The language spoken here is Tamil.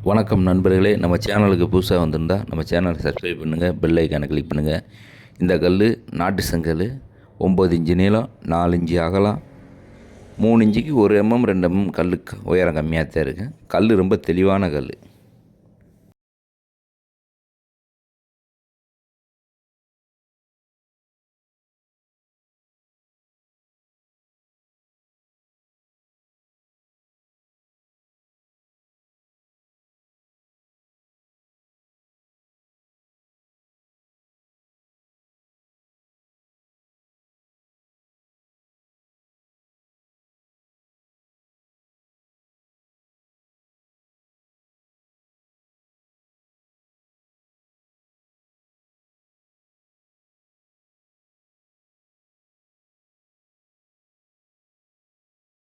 வணக்கம் நண்பர்களே. நம்ம சேனலுக்கு புதுசாக வந்திருந்தால் நம்ம சேனலை சப்ஸ்கிரைப் பண்ணுங்கள் பெல் ஐக்கானை கிளிக் பண்ணுங்கள் இந்த கல் நாட்டு செங்கல் ஒம்பது இன்ச்சு நீளம் நாலு இன்ச்சு அகலம் மூணு இன்ச்சுக்கு ஒரு எம்எம் ரெண்டு எம்எம் கல் உயரம் கம்மியாக தான் இருக்குது கல் ரொம்ப தெளிவான கல்